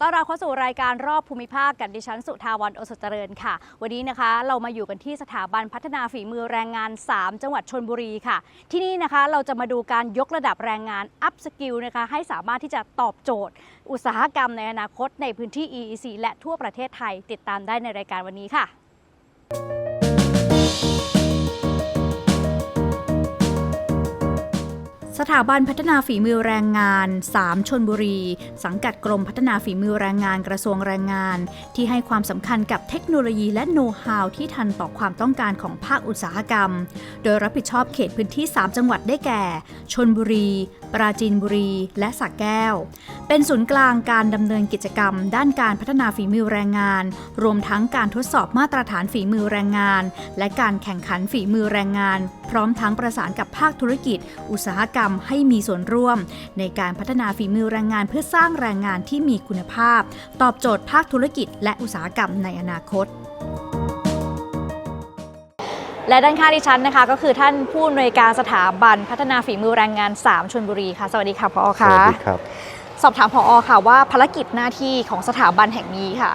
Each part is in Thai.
ขอต้อนรับเข้าสู่รายการรอบภูมิภาคกับดิฉันสุทาวันโอสถเจริญค่ะ วันนี้นะคะเรามาอยู่กันที่สถาบันพัฒนาฝีมือแรงงาน 3 จังหวัดชนบุรีค่ะ ที่นี่นะคะเราจะมาดูการยกระดับแรงงานอัพสกิลนะคะให้สามารถที่จะตอบโจทย์ อุตสาหกรรมในอนาคตในพื้นที่ EEC และทั่วประเทศไทยติดตามได้ในรายการวันนี้ค่ะ สถาบันพัฒนาฝีมือแรงงาน 3 ชนบุรี สังกัดกรมพัฒนาฝีมือแรงงานกระทรวงแรงงาน ที่ให้ความสำคัญกับเทคโนโลยีและโน้ตฮาวที่ทันต่อความต้องการของภาคอุตสาหกรรม โดยรับผิดชอบเขตพื้นที่ 3 จังหวัดได้แก่ ชนบุรี ปราจีนบุรี และสระแก้ว เป็นศูนย์กลางการดำเนินกิจกรรม ด้านการพัฒนาฝีมือแรงงาน รวมทั้งการทดสอบมาตรฐานฝีมือแรงงาน และการแข่งขันฝีมือแรงงาน พร้อมทั้งประสานกับภาคธุรกิจ อุตสาหกรรมให้มีส่วนร่วม ในการพัฒนาฝีมือแรงงานเพื่อสร้างแรงงานที่มีคุณภาพ ตอบโจทย์ภาคธุรกิจ และอุตสาหกรรมในอนาคตและด้านข้างดิฉันนะคะ ก็คือท่านผู้อำนวยการสถาบันพัฒนาฝีมือแรงงาน 3ชนบุรีค่ะ สวัสดีค่ะพอสค่ะวัสดีครับสอบถามพอค่ะว่าภารกิจหน้าที่ของสถาบันแห่งนี้ค่ะ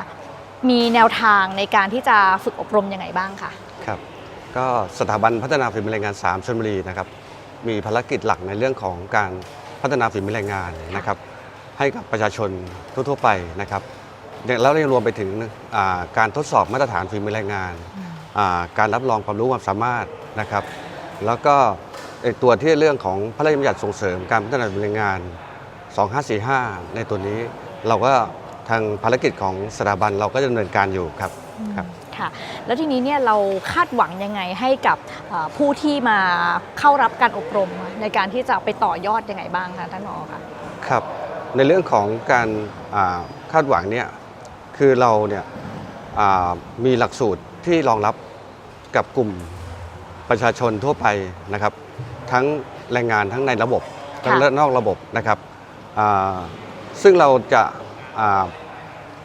มีแนวทางในการที่จะฝึกอบรมยังไงบ้างคะครับ ก็สถาบันพัฒนาฝีมือแรงงาน 3ชลบุรีนะครับ มีภารกิจหลักในเรื่องของการพัฒนาฝีมือแรงงานนะครับ ให้กับประชาชนทั่วๆไปนะครับแล้วยังรวมไปถึงอ่าการทดสอบมาตรฐานฝีมือแรงงานอ่าการรับรองความรู้ความสามารถนะครับ แล้วก็ไอ้ตัวที่เรื่องของพระราชบัญญัติส่งเสริมการพัฒนาฝีมือแรงงาน 2545 ในตัวนี้เราก็ทางภารกิจของสถาบันเราก็จะดำเนินการอยู่ครับครับ ค่ะ แล้วทีนี้เนี่ยเราคาดหวังยังไงให้กับเอ่อผู้ที่มาเข้ารับการอบรมในการที่จะไปต่อยอดยังไงบ้างคะท่านผอคะครับในเรื่องของการอ่าคาดหวังเนี่ยคือเราเนี่ยอ่ามีหลักสูตรที่รองรับกับกลุ่มประชาชนทั่วไปนะครับ ทั้งแรงงานทั้งในระบบทั้งและนอกระบบนะครับอ่าซึ่งเราจะอ่า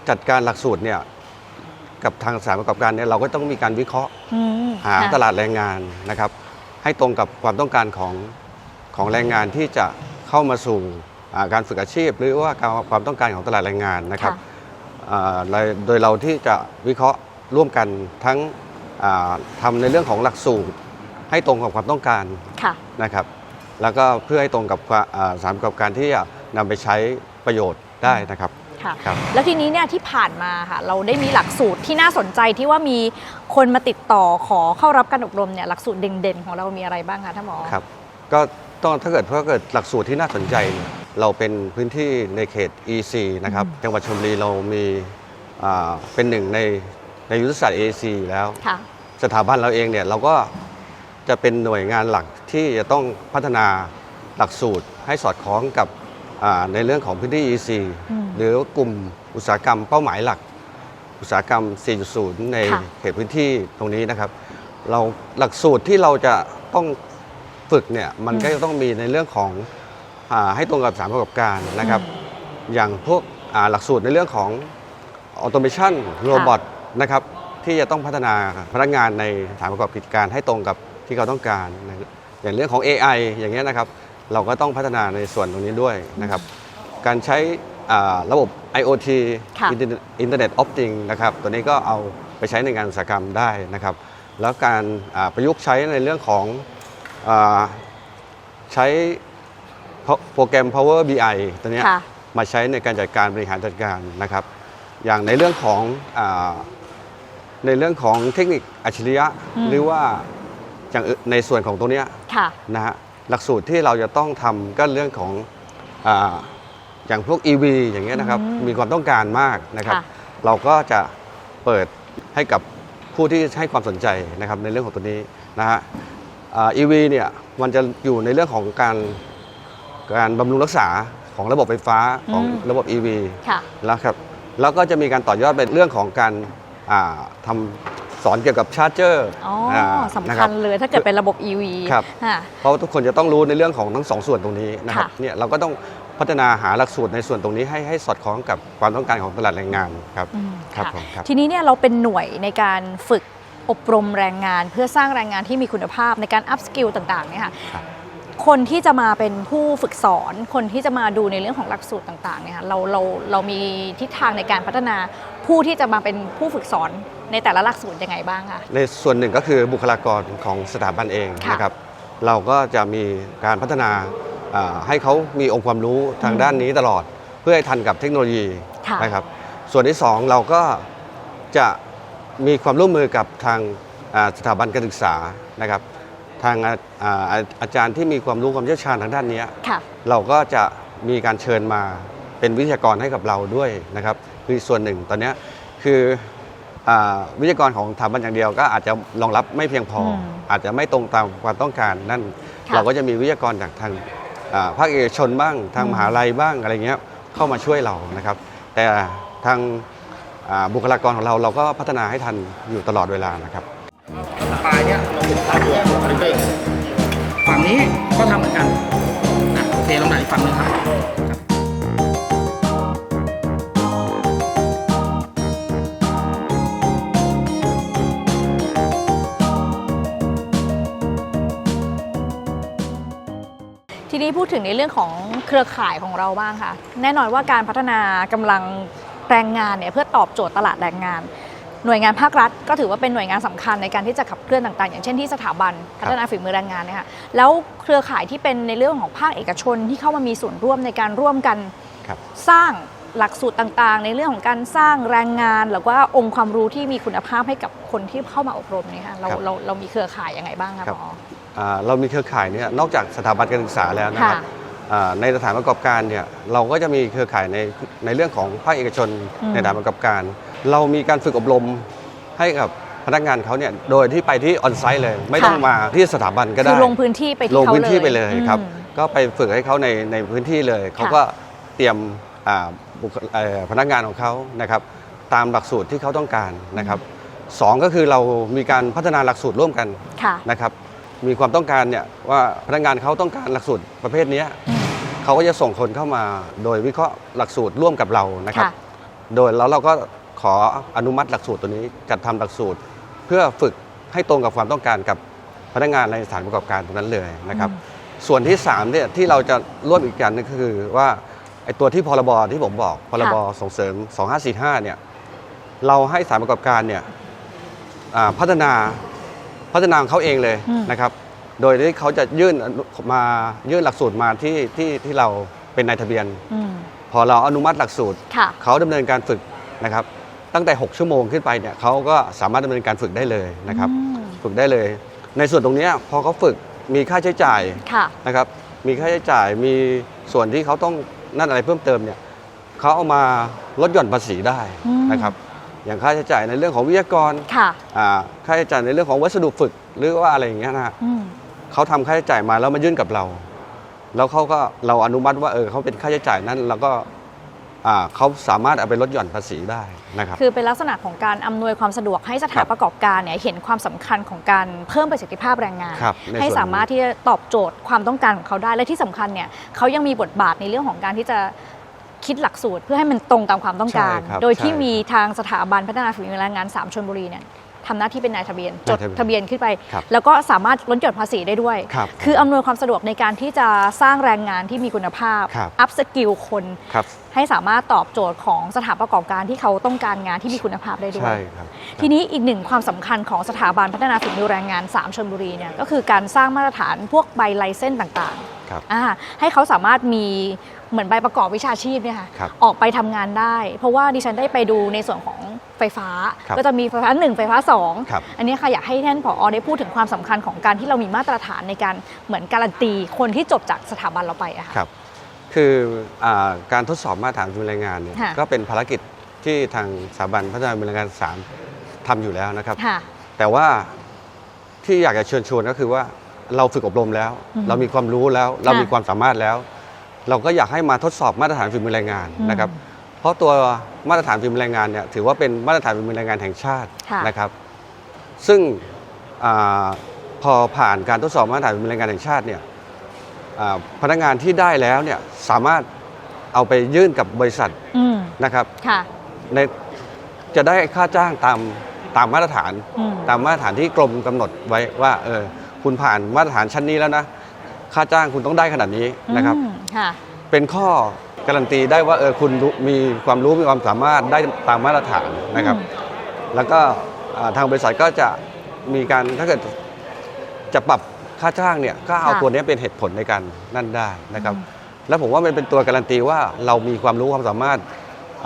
จัดการหลักสูตรเนี่ย กับทางสถานประกอบการเนี่ยเราก็ต้องมีการวิเคราะห์อืมหาค่ะตลาดแรงงานนะครับ ให้ตรงกับความต้องการของของแรงงานที่จะเข้ามาสู่อ่าการฝึกอาชีพ หรือว่าการความต้องการของตลาดแรงงานนะครับค่ะอ่าโดยโดยเราที่จะวิเคราะห์ร่วมกันทั้งอ่าทำในเรื่องของหลักสูตร ให้ตรงกับความต้องการค่ะ นะครับ แล้วก็เพื่อให้ตรงกับความอ่าสถานประกอบการที่จะนำไปใช้ประโยชน์ได้นะครับ ค่ะ ครับ แล้วทีนี้เนี่ยที่ผ่านมาค่ะ เราได้มีหลักสูตรที่น่าสนใจที่ว่ามีคนมาติดต่อขอเข้ารับการอบรมเนี่ยหลักสูตรเด่นๆ ของเรามีอะไรบ้างคะท่านผอครับ ก็ต้องถ้าเกิดเพราะเกิดหลักสูตรที่น่าสนใจเนี่ยเราเป็นพื้นที่ในเขต EC นะครับอืมจังหวัดชลบุรีเรามีอ่าเป็นหนึ่งในในยุทธศาสตร์ AAC แล้ว ค่ะ สถาบันเราเองเนี่ยเราก็จะเป็นหน่วยงานหลักที่จะต้องพัฒนาหลักสูตรให้สอดคล้องกับอ่า ในเรื่องของพื้นที่ EC อืมหรือกลุ่มอุตสาหกรรมเป้าหมายหลัก อุตสาหกรรม 4.0 ในค่ะเขตพื้นที่ตรงนี้นะครับ เราหลักสูตรที่เราจะต้องฝึกเนี่ยมันก็จะต้องมีในเรื่องของอาให้ตรงกับสถารประกอบการนะครับ อย่างพวกอ่าหลักสูตรในเรื่องของออโตเมชันโรบอทนะครับที่จะต้องพัฒนาพนักงานในสถานประกอบกิจการให้ตรงกับที่เขาต้องการนะอย่างเรื่องของ AI อย่างเงี้ยนะครับ เราก็ต้องพัฒนาในส่วนตรงนี้ด้วยนะครับ การใช้อ่าระบบ IoT ค่ะอินเทอร์เน็ตออฟติงนะครับ ตัวนี้ก็เอาไปใช้ในงานอุตสาหกรรมได้นะครับ แล้วการอ่าประยุกต์ใช้ในเรื่องของอาใช้โปรแกรม Power BI ตัวเนี้ย ค่ะ มาใช้ในการจัดการบริหารจัดการนะครับ อย่างในเรื่องของอาในเรื่องของเทคนิคอัจฉริยะ อืม หรือว่าอย่างอื่นในส่วนของตรงเนี้ยค่ะ นะฮะ หลักสูตรที่เราจะต้องทำก็เรื่องของอาอย่างพวก EV อย่างเงี้ยนะครับอืมมีความต้องการมากนะครับค่ะเราก็จะเปิดให้กับผู้ที่ให้ความสนใจนะครับในเรื่องของตัวนี้นะฮะอ่า EV เนี่ยมันจะอยู่ในเรื่องของการการบำรุงรักษาของระบบไฟฟ้าของอืมระบบ EV ค่ะแล้วครับแล้วก็จะมีการต่อยอดเป็นเรื่องของการอ่าทำ สอนเกี่ยวกับชาร์จเจอร์อ๋อสำคัญเลยถ้าเกิดเป็นระบบ EV ครับ ค่ะ เพราะว่าทุกคนจะต้องรู้ในเรื่องของทั้งสองส่วนตรงนี้นะครับค่ะ เนี่ยเราก็ต้องพัฒนาหาหลักสูตรในส่วนตรงนี้ให้ให้สอดคล้องกับความต้องการของตลาดแรงงานครับ อืมครับค่ะผมครับ ทีนี้เนี่ยเราเป็นหน่วยในการฝึกอบรมแรงงาน เพื่อสร้างแรงงานที่มีคุณภาพในการอัพสกิลต่างๆเนี่ยค่ะครับ คนที่จะมาเป็นผู้ฝึกสอน คนที่จะมาดูในเรื่องของหลักสูตรต่างๆเนี่ยค่ะเราเราเรามีทิศทางในการพัฒนาผู้ที่จะมาเป็นผู้ฝึกสอน ในแต่ละหลักสูตรยังไงบ้างคะในส่วนหนึ่งก็คือบุคลากรของสถาบันเองค่ะนะครับ เราก็จะมีการพัฒนาอ่าให้เขามีองค์ความรู้ทางอืมด้านนี้ตลอด เพื่อให้ทันกับเทคโนโลยีค่ะนะครับ ส่วนที่สองเราก็จะมีความร่วมมือกับทางอ่าสถาบันการศึกษานะครับ ทางอาอ่าอาอาจารย์ที่มีความรู้ความเชี่ยวชาญทางด้านเนี้ยค่ะเราก็จะมีการเชิญมาเป็นวิทยากรให้กับเราด้วยนะครับ คือส่วนหนึ่งตอนเนี้ยคืออา วิทยากรของสถาบันอย่างเดียวก็อาจจะรองรับไม่เพียงพออมอาจจะไม่ตรงตามความต้องการนั่นค่ะเราก็จะมีวิทยากรจากทางอ่าภาคเอกชนบ้างทางอืมมหาลัยบ้างอะไรเงี้ยเข้ามาช่วยเรานะครับ แต่ทางอ่าบุคลากรของเราเราก็พัฒนาให้ทันอยู่ตลอดเวลานะครับปลายเนี่ยเราติดตามตัวคอมพิวเตอร์ฝั่งนี้ก็ทำเหมือนกันนะโอเคลงไหนฝั่งหนึงครับ นี้พูดถึงในเรื่องของเครือข่ายของเราบ้างค่ะ แน่นอนว่าการพัฒนากำลังแรงงานเนี่ยเพื่อตอบโจทย์ตลาดแรงงาน หน่วยงานภาครัฐ ก็ถือว่าเป็นหน่วยงานสำคัญในการที่จะขับเคลื่อนต่างๆ อย่างเช่นที่สถาบันพัฒนาฝีมือแรงงานเนี่ยค่ะแล้วเครือข่ายที่เป็นในเรื่องของภาคเอกชนที่เข้ามามีส่วนร่วมในการร่วมกันครับสร้างหลักสูตรต่างๆ ในเรื่องของการสร้างแรงงานหรือว่าองค์ความรู้ที่มีคุณภาพให้กับคนที่เข้ามาอบรมเนี่ยค่ะเราครับเราเรามีเครือข่ายยังไงบ้างคะครับหมออ่า เรามีเครือข่ายเนี่ยนอกจากสถาบันการศึกษาแล้วนะครับค่ะอ่าในสถานประกอบการเนี่ยเราก็จะมีเครือข่ายในในเรื่องของภาคเอกชนอืมในสถานประกอบการ เรามีการฝึกอบรมให้กับพนักงานเขาเนี่ยโดยที่ไปที่ออนไซต์เลย ไม่ต้องมาที่สถาบันก็คืได้อลงพื้นที่ไปที่ลงเขาพื้นที่เลยไปเลยครับอืมก็ไปฝึกให้เขาในในพื้นที่เลยเขาก็เตรียมอ่าบุคเอ่อพนักงานของเขานะครับตามหลักสูตรที่เขาต้องการนะครับสองก็คือเรามีการพัฒนาหลักสูตรร่วมกันค่ะนะครับ มีความต้องการเนี่ยว่าพนักงานเขาต้องการหลักสูตรประเภทเนี้ยอืมเขาก็จะส่งคนเข้ามา โดยวิเคราะห์หลักสูตรร่วมกับเรานะครับค่ะโดยแล้วเราก็ขออนุมัติหลักสูตรตัวนี้จัดทำหลักสูตร เพื่อฝึกให้ตรงกับความต้องการกับพนักงานในสถานประกอบการตรงนั้นเลยนะครับ ส่วนที่3เนี่ยที่เราจะร่วมอีกอย่างหนึงก็คือว่าไอ้ตัวที่พรบที่ผมบอกพรบส่งเสริม 2545เนี่ยเราให้สถานประกอบการเนี่ยอ่าพัฒนา พัฒนาของเขาเองเลยอืมนะครับ โดยที่เขาจะยื่นอนุมายื่นหลักสูตรมาที่ที่ที่เราเป็นนายทะเบียนอืมพอเราอนุมัติหลักสูตรค่ะเขาดำเนินการฝึกนะครับ ตั้งแต่ 6 ชั่วโมงขึ้นไปเนี่ยเขาก็สามารถดำเนินการฝึกได้เลยนะครับอืมฝึกได้เลย ในส่วนตรงเนี้ยพอเขาฝึกมีค่าใช้จ่ายค่ะนะครับ มีค่าใช้จ่ายมีส่วนที่เขาต้องนั่นอะไรเพิ่มเติมเนี่ยเขาเอามาลดหย่อนภาษีได้อืมนะครับ อย่างค่าใช้จ่ายในเรื่องของวิทยากรค่ะอ่าค่าใช้จ่ายในเรื่องของวัสดุฝึกหรือว่าอะไรอย่างเงี้ยนะฮะอืมเขาทำค่าใช้จ่ายมาแล้วมายื่นกับเรา แล้วเขาก็เราอนุมัติว่าเออเขาเป็นค่าใช้จ่ายนั้นแล้วก็อ่าเขาสามารถเอาไปลดหย่อนภาษีได้นะครับ คือเป็นลักษณะของการอำนวยความสะดวกให้สถานประกอบการเนี่ยเห็นความสำคัญของการเพิ่มประสิทธิภาพแรงงาน ครับในส่วนให้สามารถที่จะตอบโจทย์ความต้องการของเขาได้และที่สำคัญเนี่ยเขายังมีบทบาทในเรื่องของการที่จะ คิดหลักสูตรเพื่อให้มันตรงตามความต้องการ ใช่ครับโดยที่ใช่มีทางสถาบันพัฒนาฝีมือแรงงาน 3ชนบุรีเนี่ยทำหน้าที่เป็นนายทะเบียนจดนายทะเบียนทะเบียนขึ้นไป ครับแล้วก็สามารถลดหย่อนภาษีได้ด้วยครับคืออำนวยความสะดวกในการที่จะสร้างแรงงานที่มีคุณภาพ ครับ อัพสกิลคน ครับ ให้สามารถตอบโจทย์ของสถานประกอบการที่เขาต้องการงานที่มีคุณภาพได้ด้วใช่ย ครับ ทีนี้อีกหนึ่งความสำคัญของสถาบันพัฒนาฝีมือแรงงาน 3ชนบุรีเนี่ยก็คือการสร้างมาตรฐานพวกใบไลเซนส์ต่างครับ ๆอ่าให้เขาสามารถมี เหมือนใบประกอบวิชาชีพเนี่ยค่ะครับออกไปทำงานได้ เพราะว่าดิฉันได้ไปดูในส่วนของไฟฟ้า ครับก็จะมีไฟฟ้าหนึ่งไฟฟ้าสองครับอันนี้ค่ะอยากให้ท่านผอได้พูดถึงความสำคัญของการที่เรามีมาตรฐานในการเหมือนการันตีคนที่จบจากสถาบันเราไปอะค่ะ ครับ คืออาการทดสอบมาตรฐานฝีมือแรงงานเนี่ยค่ะ ก็เป็นภารกิจที่ทางสถาบันพัฒนาฝีมือแรงงานสามทำอยู่แล้วนะครับ ค่ะ แต่ว่าที่อยากจะเชิญชวนก็คือว่าเราฝึกอบรมแล้ว อืมเรามีความรู้แล้ว เราค่ะมีความสามารถแล้ว เราก็อยากให้มาทดสอบมาตรฐานฝีมือแรงงานอืมนะครับ เพราะตัวมาตรฐานฝีมือแรงงานเนี่ยถือว่าเป็นมาตรฐานฝีมือแรงงานแห่งชาติค่ะนะครับ ซึ่งอาพอผ่านการทดสอบมาตรฐานฝีมือแรงงานแห่งชาติเนี่ยอ่าพนักงานที่ได้แล้วเนี่ยสามารถเอาไปยื่นกับบริษัทอืมนะครับค่ะในจะได้ค่าจ้างตามตามมาตรฐานอืมตามมาตรฐานที่กรมกำหนดไว้ว่าเออคุณผ่านมาตรฐานชั้นนี้แล้วนะ ค่าจ้างคุณต้องได้ขนาดนี้นะครับอืมค่ะเป็นข้อการันตีได้ว่าเออคุณรู้มีความรู้มีความสามารถได้ตามมาตรฐานนะครับอืมแล้วก็อ่าทางบริษัทก็จะมีการถ้าเกิดจะปรับค่าจ้างเนี่ยก็เอาค่ะตัวเนี้ยเป็นเหตุผลในการนั่นได้นะครับอืมแล้วผมว่ามันเป็นตัวการันตีว่าเรามีความรู้ความสามารถ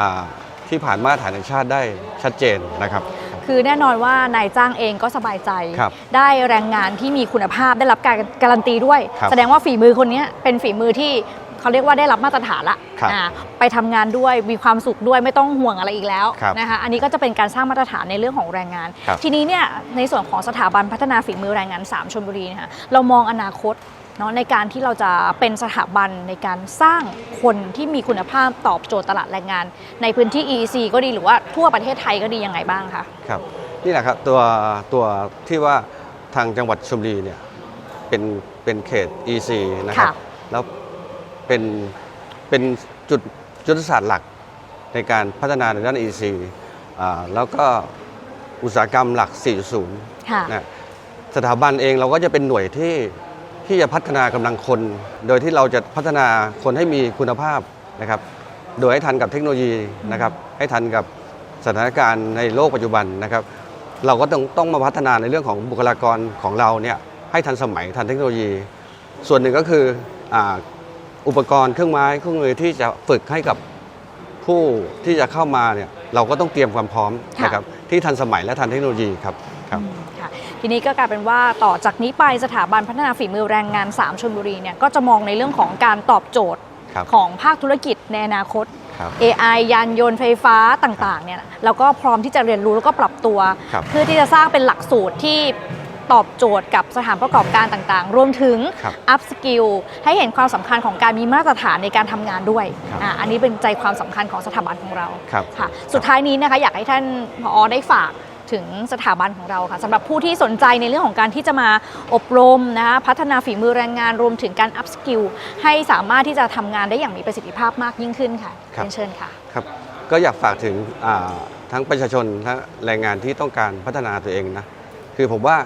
อ่าที่ผ่านมาตรฐานแห่งชาติได้ชัดเจนนะครับ คือแน่นอนว่านายจ้างเองก็สบายใจ ครับได้แรงงานที่มีคุณภาพได้รับการการันตีด้วย ครับแสดงว่าฝีมือคนนี้เป็นฝีมือที่เขาเรียกว่าได้รับมาตรฐานละครับอ่าไปทำงานด้วยมีความสุขด้วยไม่ต้องห่วงอะไรอีกแล้วครับนะคะอันนี้ก็จะเป็นการสร้างมาตรฐานในเรื่องของแรงงาน ครับ ทีนี้เนี่ยในส่วนของสถาบันพัฒนาฝีมือแรงงาน 3ชลบุรีนะคะเรามองอนาคต เนาะในการที่เราจะเป็นสถาบันในการสร้างคนที่มีคุณภาพตอบโจทย์ตลาดแรงงาน ในพื้นที่ EEC ก็ดีหรือว่าทั่วประเทศไทยก็ดียังไงบ้างคะครับนี่แหละครับตัวตัวที่ว่าทางจังหวัดชลบุรีเนี่ยเป็นเป็นเขต EC นะครับค่ะแล้วเป็นเป็นจุดยุทธศาสตร์หลักในการพัฒนาในด้าน EC อ่าแล้วก็อุตสาหกรรมหลัก 4.0ค่ะนะสถาบันเองเราก็จะเป็นหน่วยที่ ที่จะพัฒนากำลังคน โดยที่เราจะพัฒนาคนให้มีคุณภาพนะครับ โดยให้ทันกับเทคโนโลยีนะครับ ให้ทันกับสถานการณ์ในโลกปัจจุบันนะครับ เราก็ต้องต้องมาพัฒนาในเรื่องของบุคลากรของเราเนี่ยให้ทันสมัยทันเทคโนโลยี ส่วนหนึ่งก็คืออาอุปกรณ์เครื่องไม้เครื่องมือที่จะฝึกให้กับผู้ที่จะเข้ามาเนี่ยเราก็ต้องเตรียมความพร้อมค่ะนะครับที่ทันสมัยและทันเทคโนโลยีครับครับอืมค่ะ ทีนี้ก็กลายเป็นว่าต่อจากนี้ไปสถาบันพัฒนาฝีมือแรงงาน 3ชลบุรีเนี่ยก็จะมองในเรื่องของการตอบโจทย์ครับของภาคธุรกิจในอนาคตครับ AI ยานยนต์ไฟฟ้าต่างๆเนี่ยแล้วก็พร้อมที่จะเรียนรู้แล้วก็ปรับตัวครับเพื่อที่จะสร้างเป็นหลักสูตรที่ตอบโจทย์กับสถานประกอบการต่างๆ รวมถึงครับอัพสกิลให้เห็นความสำคัญของการมีมาตรฐานในการทำงานด้วยครับอ่าอันนี้เป็นใจความสำคัญของสถาบันของเราครับค่ะ สุดท้ายนี้นะคะอยากให้ท่านผอได้ฝาก ถึงสถาบันของเราค่ะสำหรับผู้ที่สนใจในเรื่องของการที่จะมาอบรมนะคะพัฒนาฝีมือแรงงานรวมถึงการอัพสกิลให้สามารถที่จะทำงานได้อย่างมีประสิทธิภาพมากยิ่งขึ้นค่ะครับเรียนเชิญค่ะครับก็อยากฝากถึงอ่าทั้งประชาชนทั้งแรงงานที่ต้องการพัฒนาตัวเองนะคือผมว่า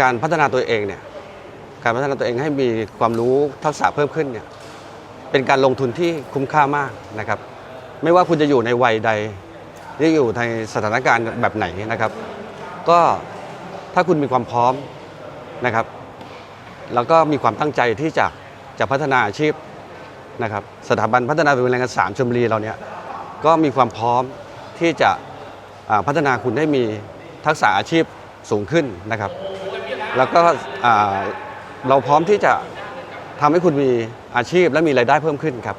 การพัฒนาตัวเองเนี่ยการพัฒนาตัวเองให้มีความรู้ทักษะเพิ่มขึ้นเนี่ยเป็นการลงทุนที่คุ้มค่ามากนะครับ ไม่ว่าคุณจะอยู่ในวัยใด หรือยู่ในสถานการณ์แบบไหนนะครับ ก็ถ้าคุณมีความพร้อมนะครับ แล้วก็มีความตั้งใจที่จะจะพัฒนาอาชีพนะครับ สถาบันพัฒนาฝีมือแรงงานสามชลบุรีเราเนี่ยก็มีความพร้อมที่จะพัฒนาคุณให้มีทักษะอาชีพสูงขึ้นนะครับ แล้วก็เราพร้อมที่จะทำให้คุณมีอาชีพและมีรายได้เพิ่มขึ้นครับ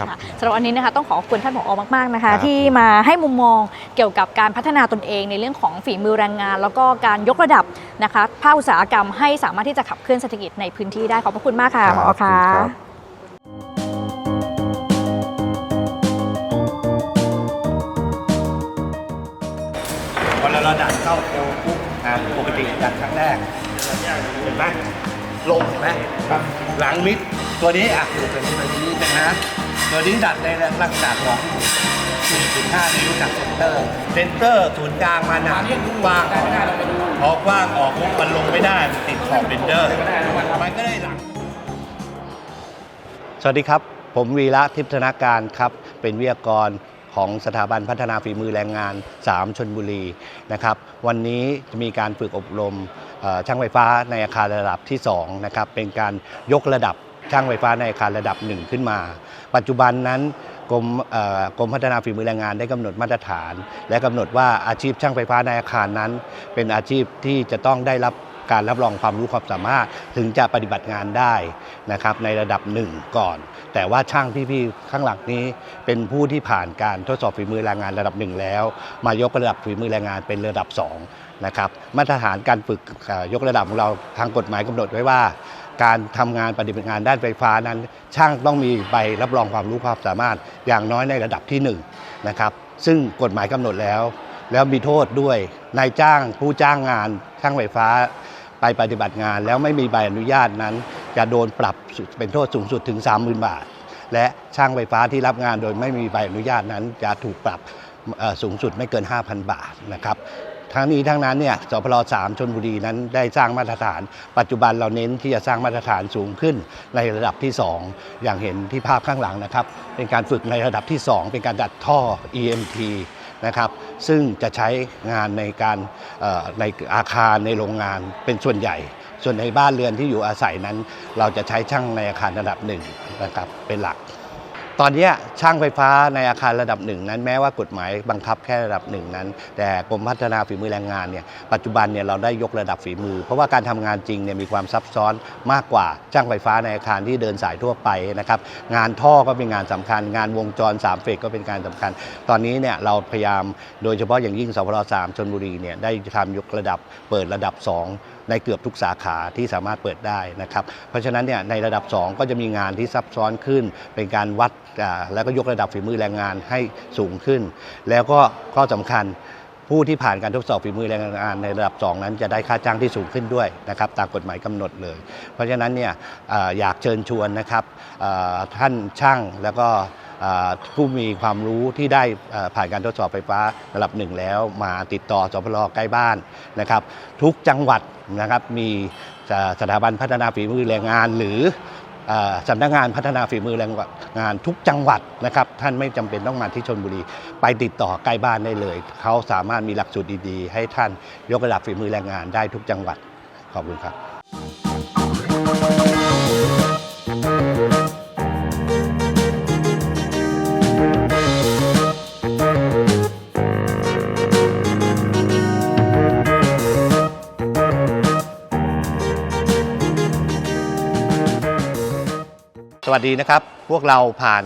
ครับค่ะสำหรับวันนี้นะคะต้องขอขอบคุณท่านผอมากๆนะครัคะบที่มาให้มุมมองเกี่ยวกับการพัฒนาตนเองในเรื่องของฝีมือแรงงาน แล้วก็การยกระดับนะคะภาคอุตสาหกรรมให้สามารถที่จะขับเคลื่อนเศรษฐกิจในพื้นที่ได้ขอบพระคุณมากค่ะผอค่ะรับพอเราเราดันเข้าเอวปุ๊บอ่าปกติดันครั้งแรกเห็นไหมลงเห็นไหมครับหลังมิดตัวนี้อะดูเป็นตัวนี้นะฮะ ตัวนี้ดัดในลักษณะของ4.5นิ้วจากเซนเตอร์เซนเตอร์ศูนย์กลางมันอะกว้างพอกว้างออกปุ๊บมันลงไม่ได้มันติดขอบเบนเดอร์มันก็ได้หลัง สวัสดีครับ ผมวีระทิพย์ธนาการครับ เป็นวิทยากรของสถาบันพัฒนาฝีมือแรงงาน 3 ชนบุรีนะครับ วันนี้จะมีการฝึกอบรมเอ่อช่างไฟฟ้าในอาคารระดับที่2นะครับ เป็นการยกระดับ ช่างไฟฟ้าในอาคารระดับ1ขึ้นมา ปัจจุบันนั้นกรมกรมพัฒนาฝีมือแรงงานได้กำหนดมาตรฐาน และกำหนดว่าอาชีพช่างไฟฟ้าในอาคารนั้น เป็นอาชีพที่จะต้องได้รับการรับรองความรู้ความสามารถถึงจะปฏิบัติงานได้นะครับในระดับหนึ่งก่อน แต่ว่าช่างพี่ๆข้างหลังนี้เป็นผู้ที่ผ่านการทดสอบฝีมือแรงงานระดับหนึ่งแล้ว มายกระดับฝีมือแรงงานเป็นระดับสองนะครับมาตรฐานการฝึกยกระดับของเราทางกฎหมายกำหนดไว้ว่า การทำงานปฏิบัติงานด้านไฟฟ้านั้น ช่างต้องมีใบรับรองความรู้ความสามารถอย่างน้อยในระดับที่หนึ่งนะครับซึ่งกฎหมายกำหนดแล้ว แล้วมีโทษด้วยนายจ้างผู้จ้างงานช่างไฟฟ้าไปปฏิบัติงาน แล้วไม่มีใบอนุญาตนั้น จะโดนปรับเป็นโทษสูงสุดถึง 30,000 บาท และช่างไฟฟ้าที่รับงานโดยไม่มีใบอนุญาตนั้น จะถูกปรับสูงสุดไม่เกิน 5,000 บาทนะครับ ทั้งนี้ทั้งนั้นเนี่ยสพล3ชนบุรีนั้นได้สร้างมาตรฐาน ปัจจุบันเราเน้นที่จะสร้างมาตรฐานสูงขึ้นในระดับที่ 2 อย่างเห็นที่ภาพข้างหลังนะครับ เป็นการฝึกในระดับที่ 2 เป็นการดัดท่อ EMT นะครับซึ่งจะใช้งานในการในอาคารในโรงงานเป็นส่วนใหญ่ ส่วนในบ้านเรือนที่อยู่อาศัยนั้น เราจะใช้ช่างในอาคารระดับหนึ่งนะครับเป็นหลัก ตอนนี้ช่างไฟฟ้าในอาคารระดับหนึ่งนั้นแม้ว่ากฎหมายบังคับแค่ระดับหนึ่งนั้น แต่กรมพัฒนาฝีมือแรงงานเนี่ยปัจจุบันเนี่ยเราได้ยกระดับฝีมือ เพราะว่าการทำงานจริงเนี่ยมีความซับซ้อนมากกว่าช่างไฟฟ้าในอาคารที่เดินสายทั่วไปนะครับงานท่อก็เป็นงานสำคัญ งานวงจรสามเฟสก็เป็นการสำคัญ ตอนนี้เนี่ยเราพยายามโดยเฉพาะอย่างยิ่งสพลสามชนบุรีเนี่ยได้ทำยกระดับเปิดระดับ 2 ในเกือบทุกสาขาที่สามารถเปิดได้นะครับ เพราะฉะนั้นเนี่ยในระดับ 2 ก็จะมีงานที่ซับซ้อนขึ้น เป็นการวัดอ่าแล้วก็ยกระดับฝีมือแรงงานให้สูงขึ้น แล้วก็ข้อสำคัญ ผู้ที่ผ่านการทดสอบฝีมือแรงงานในระดับ 2 นั้นจะได้ค่าจ้างที่สูงขึ้นด้วยนะครับตามกฎหมายกำหนดเลย เพราะฉะนั้นเนี่ยอยากเชิญชวนนะครับท่านช่างแล้วก็ผู้มีความรู้ที่ได้ผ่านการทดสอบไฟฟ้าระดับหนึ่งแล้ว มาติดต่อสพลใกล้บ้านนะครับ ทุกจังหวัดนะครับมีสถาบันพัฒนาฝีมือแรงงานหรือ สำนักงานพัฒนาฝีมือแรงงานทุกจังหวัดนะครับ ท่านไม่จำเป็นต้องมาที่ชนบุรี ไปติดต่อใกล้บ้านได้เลย เขาสามารถมีหลักสูตรดีๆ ให้ท่านยกระดับฝีมือแรงงานได้ทุกจังหวัดขอบคุณครับ วัสดีนะครับ พวกเราผ่าน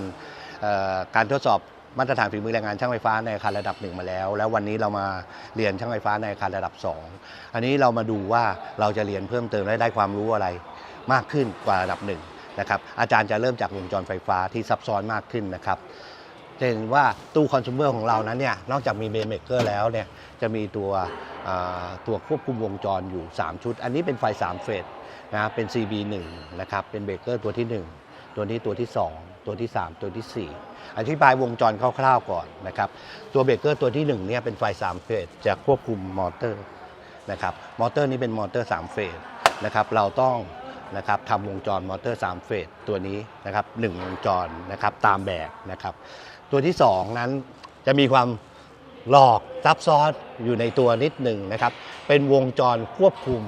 การทดสอบมาตรฐานฝีมือแรงงานช่างไฟฟ้าในอาคารระดับหนึ่งมาแล้ว แล้ววันนี้เรามาเรียนช่างไฟฟ้าในอาคารระดับ 2 อันนี้เรามาดูว่าเราจะเรียนเพิ่มเติมและได้ความรู้อะไรมากขึ้นกว่าระดับหนึ่งนะครับอาจารย์จะเริ่มจากวงจรไฟฟ้าที่ซับซ้อนมากขึ้นนะครับจะเห็นว่าตู้คอน sumer ของเรานั้นเนี่ยนอกจากมีเบรเมเกอร์แล้วเนี่ยจะมีตัวตัวควบคุมวงจรอยู่ 3 ชุด อันนี้เป็นไฟ 3 เฟสนะเป็น CB1 นะครับเป็นเบรกเกอร์ตัวที่ 1 ตัวนี้ตัวที่ 2 ตัวที่ 3 ตัวทีสี่ 4 อธิบายวงจรคร่าวๆก่อนนะครับ ตัวเบรกเกอร์ตัวที่1เนี่ยเป็นไฟ3เฟสจะควบคุมมอเตอร์นะครับมอเตอร์นี้เป็นมอเตอร์3เฟสนะครับเราต้องนะครับทำวงจรมอเตอร์3เฟสตัวนี้นะครับหนึ่งวงจรนะครับตามแบบนะครับตัวที่ 2 นั้นจะมีความหลอกซับซ้อนอยู่ในตัวนิดหนึ่งนะครับเป็นวงจรควบคุม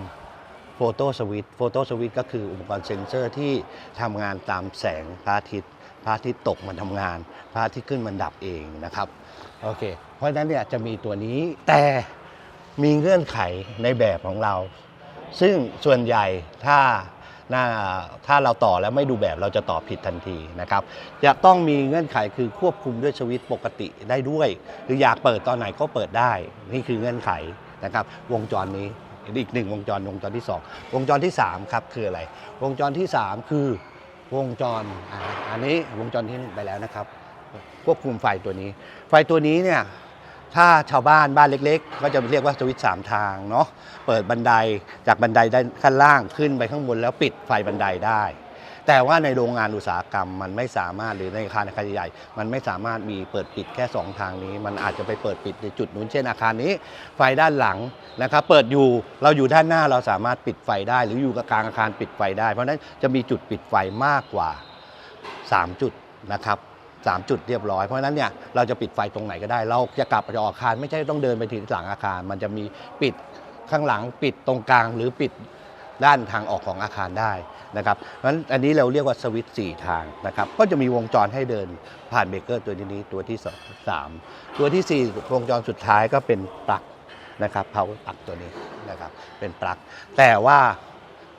โฟโต้สวิตโฟโต้สวิตก็คืออุปกรณ์เซ็นเซอร์ที่ทำงานตามแสงพระอาทิตย์พระอาทิตย์ตกมันทำงาน พระอาทิตย์ขึ้นมันดับเองนะครับโอเคเพราะฉะนั้นเนี่ยจะมีตัวนี้แต่มีเงื่อนไขในแบบของเรา ซึ่งส่วนใหญ่ถ้าหน้าถ้าเราต่อแล้วไม่ดูแบบเราจะตอบผิดทันทีนะครับ จะต้องมีเงื่อนไขคือควบคุมด้วยสวิตปกติได้ด้วย หรืออยากเปิดตอนไหนก็เปิดได้ นี่คือเงื่อนไขนะครับ วงจรนี้ อีกหนึ่งวงจรวงจรที่ 2 วงจรที่ 3 ครับคืออะไร วงจรที่ 3 คือวงจรอ่าอันนี้วงจรที่หนึ่งไปแล้วนะครับควบคุมไฟตัวนี้ ไฟตัวนี้เนี่ยถ้าชาวบ้านบ้านเล็ก ๆ ก็จะเรียกว่าสวิตช์สามทางเนาะเปิดบันไดจากบันไดด้านขั้นล่างขึ้นไปข้างบนแล้วปิดไฟบันไดได้ แต่ว่าในโรงงานอุตสาหกรรมมันไม่สามารถหรือในอาคารอาคารใหญ่ๆมันไม่สามารถมีเปิดปิดแค่ 2 ทางนี้ มันอาจจะไปเปิดปิดในจุดนู้นเช่นอาคารนี้ ไฟด้านหลังนะครับเปิดอยู่เราอยู่ด้านหน้าเราสามารถปิดไฟได้ หรืออยู่กลางอาคารปิดไฟได้ เพราะนั้นจะมีจุดปิดไฟมากกว่า 3 จุดนะครับสามจุดเรียบร้อย เพราะฉะนั้นเนี่ยเราจะปิดไฟตรงไหนก็ได้ เราจะกลับจะออกอาคารไม่ใช่ต้องเดินไปถึงหลังอาคาร มันจะมีปิดข้างหลังปิดตรงกลางหรือปิด ด้านทางออกของอาคารได้นะครับเพราะฉะนั้นอันนี้เราเรียกว่าสวิตช์สี่ทางนะครับก็จะมีวงจรให้เดินผ่านเบรกเกอร์ตัวนี้ตัวที่สามตัวที่สี่วงจรสุดท้ายก็เป็นปลั๊กนะครับ power plug ตัวนี้นะครับเป็นปลั๊กแต่ว่า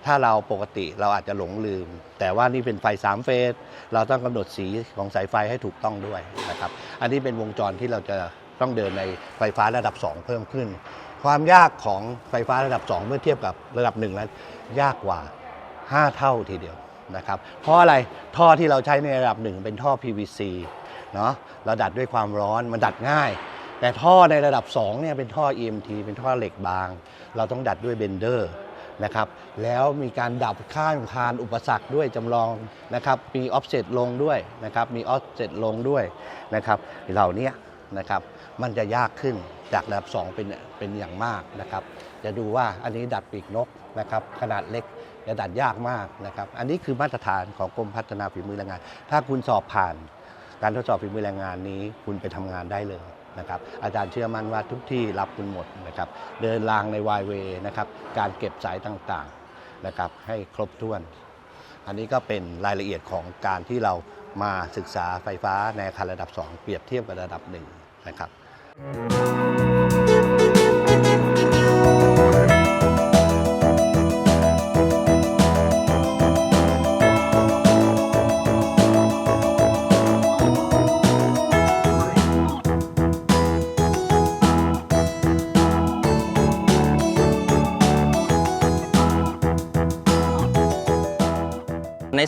ถ้าเราปกติเราอาจจะหลงลืม แต่ว่านี่เป็นไฟ 3 เฟส เราต้องกำหนดสีของสายไฟให้ถูกต้องด้วยนะครับอันนี้เป็นวงจรที่เราจะต้องเดินในไฟฟ้าระดับ 2 เพิ่มขึ้น ความยากของไฟฟ้าระดับ 2 เมื่อเทียบกับระดับ1นั้นยากกว่า 5 เท่าทีเดียวนะครับเพราะอะไรท่อที่เราใช้ในระดับ 1 เป็นท่อ PVC เนาะเราดัดด้วยความร้อนมันดัดง่าย แต่ท่อในระดับ2เนี่ยเป็นท่อ EMT เป็นท่อเหล็กบาง เราต้องดัดด้วยเบนเดอร์นะครับแล้วมีการดับข้างคานอุปสรรคด้วยจำลองนะครับมีออฟเซตลงด้วยนะครับมีออฟเซตลงด้วยนะครับเหล่านี้นะครับ มันจะยากขึ้นจากระดับ 2 เป็นเป็นอย่างมากนะครับ จะดูว่าอันนี้ดัดปีกนกนะครับขนาดเล็กจะดัดยากมากนะครับ อันนี้คือมาตรฐานของกรมพัฒนาฝีมือแรงงาน ถ้าคุณสอบผ่าน การทดสอบฝีมือแรงงานนี้ คุณไปทำงานได้เลยนะครับ อาจารย์เชื่อมั่นว่าทุกที่รับคุณหมดนะครับ เดินรางในวายเวนะครับ การเก็บสายต่างๆนะครับ ให้ครบถ้วน อันนี้ก็เป็นรายละเอียดของการที่เรามาศึกษาไฟฟ้าในอาคารระดับ 2 เปรียบเทียบกับระดับ1นะครับ ใน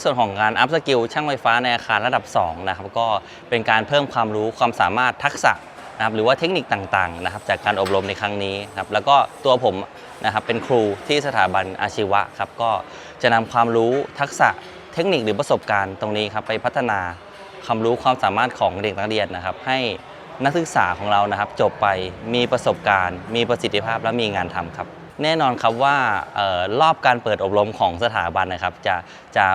ส่วนของการอัพสกิลช่างไฟฟ้าในอาคารระดับ 2 นะครับ ก็เป็นการเพิ่มความรู้ความสามารถทักษะ นะครับหรือว่าเทคนิคต่างๆนะครับจากการอบรมในครั้งนี้ครับแล้วก็ตัวผมนะครับเป็นครูที่สถาบันอาชีวะครับก็จะนำความรู้ทักษะเทคนิคหรือประสบการณ์ตรงนี้ครับไปพัฒนาความรู้ความสามารถของเด็กนักเรียนนะครับ ให้นักศึกษาของเรานะครับ จบไปมีประสบการณ์ มีประสิทธิภาพและมีงานทำครับ แน่นอนครับว่าออรอบการเปิดอบรมของสถาบันนะครับ จะจะ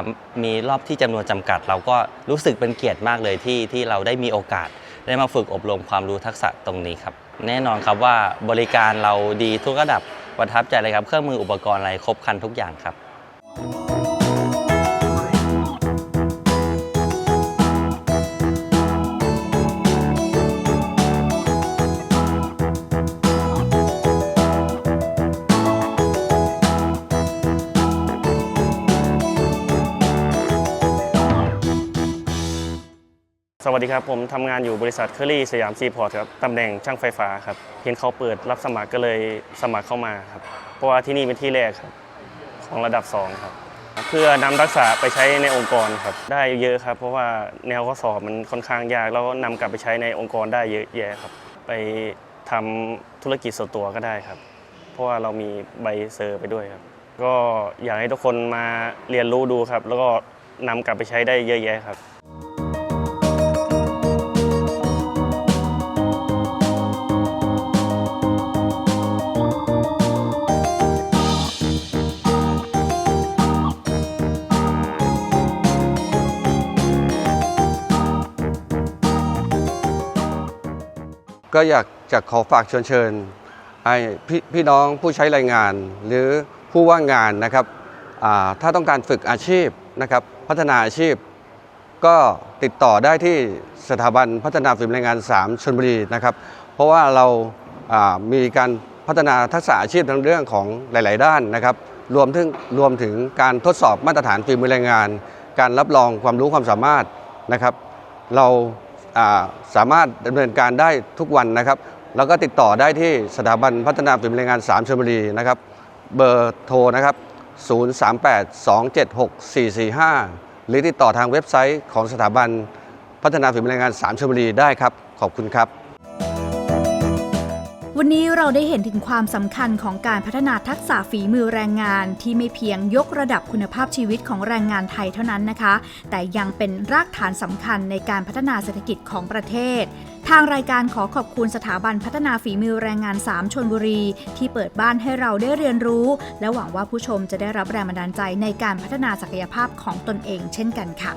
มีรอบที่จำนวนจำกัด เราก็รู้สึกเป็นเกียรติมากเลยที่ที่เราได้มีโอกาส ได้มาฝึกอบรมความรู้ทักษะตรงนี้ครับ แน่นอนครับว่าบริการเราดีทุกระดับประทับใจเลยครับ เครื่องมืออุปกรณ์อะไรครบครันทุกอย่างครับ สวัสดีครับ ผมทำงานอยู่บริษัทเคอรี่สยามซีพอร์ตครับตำแหน่งช่างไฟฟ้าครับเห็นเขาเปิดรับสมัครก็เลยสมัครเข้ามาครับ เพราะว่าที่นี่เป็นที่แรกครับ ของระดับ 2 ครับ เพื่อนำทักษะไปใช้ในองค์กรครับ ได้เยอะครับ เพราะว่าแนวข้อสอบมันค่อนข้างยาก แล้วก็นำกลับไปใช้ในองค์กรได้เยอะแยะครับ ไปทำธุรกิจส่วนตัวก็ได้ครับ เพราะว่าเรามีใบเซอร์ไปด้วยครับ ก็อยากให้ทุกคนมาเรียนรู้ดูครับ แล้วก็นำกลับไปใช้ได้เยอะแยะครับ ก็อยากจะขอฝากเชิญเชิญให้พพี่น้องผู้ใช้แรงงาน หรือผู้ว่างงานนะครับถ้าต้องการฝึกอาชีพนะครับ พัฒนาอาชีพ ก็ติดต่อได้ที่สถาบันพัฒนาฝีมือแรงงาน 3ชลบุรีนะครับ เพราะว่าเรามีการพัฒนาทักษะอาชีพในเรื่องของหลาย ๆ ด้านนะครับ รวมถึงรวมถึงการทดสอบมาตรฐานฝีมือแรงงาน การรับรองความรู้ความสามารถนะครับ เรา สามารถดำเนินการได้ทุกวันนะครับ แล้วก็ติดต่อได้ที่สถาบันพัฒนาฝีมือแรงงาน 3ชลบุรีนะครับ เบอร์โทรนะครับ 038-276-445 หรือติดต่อทางเว็บไซต์ของสถาบันพัฒนาฝีมือแรงงาน 3ชลบุรีได้ครับ ขอบคุณครับ วันนี้เราได้เห็นถึงความสำคัญของการพัฒนาทักษะฝีมือแรงงานที่ไม่เพียงยกระดับคุณภาพชีวิตของแรงงานไทยเท่านั้นนะคะ แต่ยังเป็นรากฐานสำคัญในการพัฒนาเศรษฐกิจของประเทศ ทางรายการขอขอบคุณสถาบันพัฒนาฝีมือแรงงาน 3ชนบุรี ที่เปิดบ้านให้เราได้เรียนรู้ และหวังว่าผู้ชมจะได้รับแรงบันดาลใจในการพัฒนาศักยภาพของตนเอง เช่นกันค่ะ